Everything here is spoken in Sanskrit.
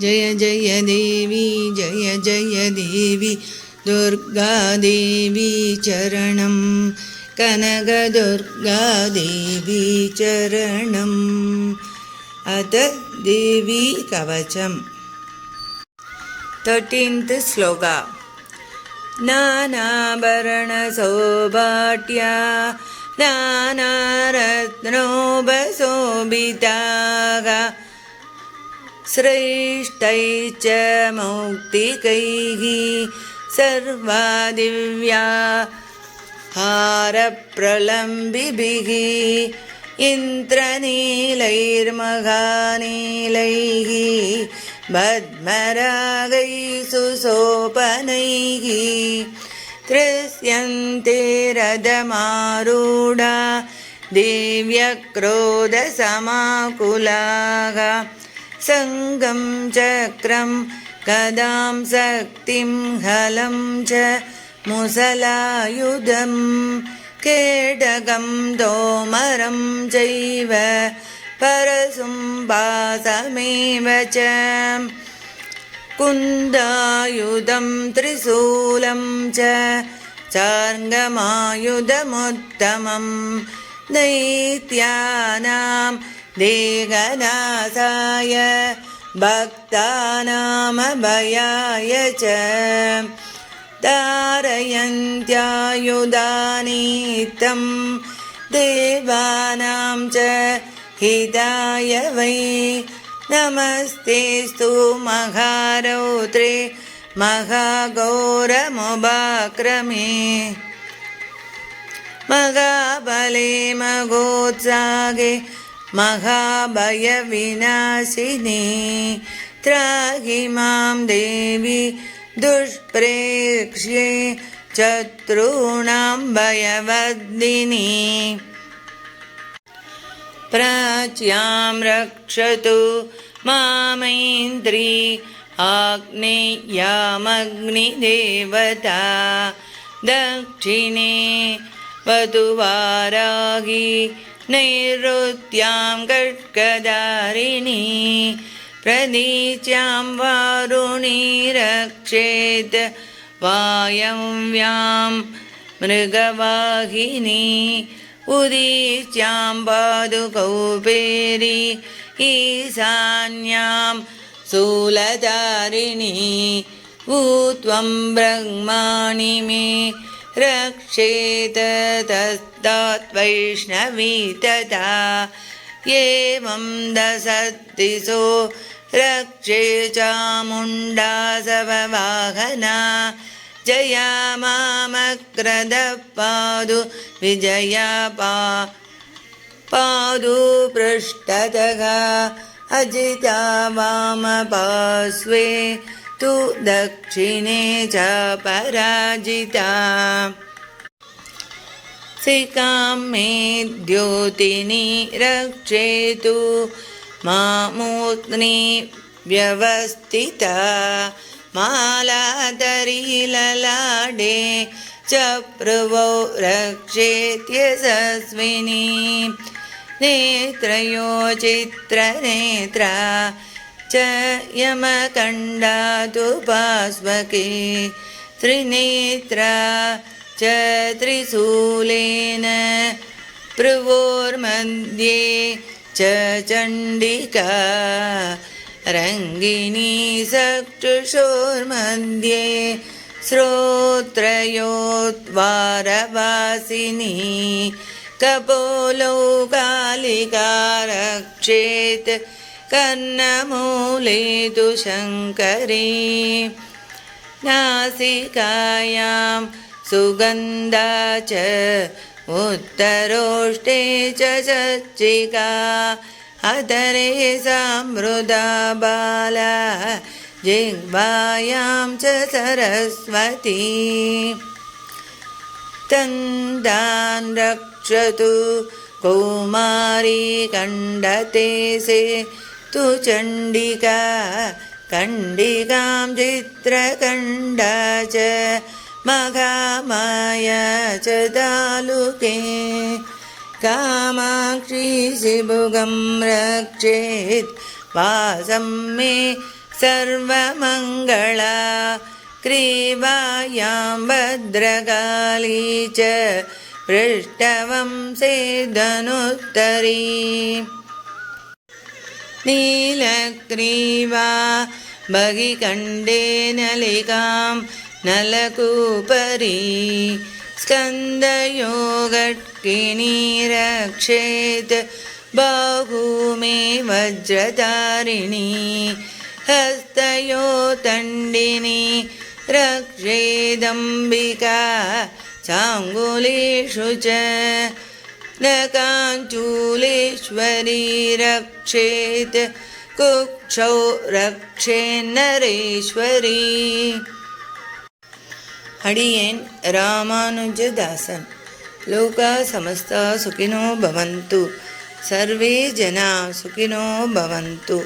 जय जय देवी जय जय देवी दुर्गादेवी चरणं। कनकदुर्गादेवी चरणम् अथ देवी कवचम् तर्टीन्त् श्लोका। नानाभरणसौभाट्या नानारत्नोपशोभिताः श्रेष्ठैश्च मौक्तिकैः सर्वा दिव्या हारप्रलम्बिभिः इन्द्रनीलैर्मघानीलैः पद्मरागैः सुसोपनैः तृस्यन्ते रथमारूढा दिव्यक्रोधसमाकुलाः सङ्गं चक्रं गदां शक्तिं हलं च मुसलायुधं केडगं दोमरं चैव परसुम्बासमेव च कुन्दायुधं त्रिशूलं च चार्गमायुधमुत्तमं दैत्यानां देहनासाय भक्तानामभयाय च तारयन्त्यायुधानीतं देवानां च हिताय वै नमस्तेस्तु महारौत्रे महागौरमुभाक्रमे महाबले मघोत्सागे महाभयविनाशिनी। त्राहि मां देवी दुष्प्रेक्ष्ये शत्रूणां भयवद्दिनी प्राच्यां रक्षतु मामैन्द्री आग्नेयामग्निदेवता दक्षिणे वधुवारागी नैऋत्यां कट्कदारिणी प्रदीच्यां वारुणी रक्षेत् वायव्यां मृगवाहिनी उदीच्यां पादुकौपेरी ईशान्यां शूलधारिणी ऊत्वं ब्रह्माणि मे रक्षेत तस्तात् वैष्णवी तथा एवं दशतिसो रक्षे चामुण्डासववाहना जया मामक्रदपादु विजया पा पादु पृष्ठतः अजिता वामपार्श्वे तु दक्षिणे च पराजिता। सिकां मे द्योतिनी रक्षेतु मामूर्ध्नि व्यवस्थिता मालातरीललाडे च प्रवौ रक्षेत्यशस्विनी नेत्रयो चित्रनेत्रा च यमकण्डातु पास्वके त्रिनेत्रा च त्रिशूलेन भ्रुवोर्मध्ये च चण्डिका रङ्गिणी चक्षुषोर्मध्ये श्रोत्रयोद्वारवासिनी कपोलौ कालिका रक्षेत् कर्णमूले तु शङ्करी नासिकायां सुगन्धा च उत्तरोष्टे च चच्चिका अधरे समृदा बाला जिह्वायां च सरस्वती। तन्दान् रक्षतु कौमारी कण्डते से तु चण्डिका कण्डिकां चित्रकण्डा च मघामाया च तालुके कामाक्षी शिभुगं रक्षेत् वासं मे सर्वमङ्गला क्रीवायां भद्रकाली च पृष्ठवंसे धनुत्तरी नीलग्रीवा बहिकण्डे नलिकां नलकूपरी स्कन्दयोगट्किनी रक्षेत् बाहू मे वज्रधारिणी हस्तयो तण्डिनी रक्षेदम्बिका चाङ्गुलेषु च न काञ्चूलेश्वरी रक्षेत् कुक्षौ रक्षेन्नरेश्वरी હરિએન રામાનુજદાસન લોકા સમસ્ત સુખિનો ભવંતુ સર્વે જના સુખિનો ભવંતુ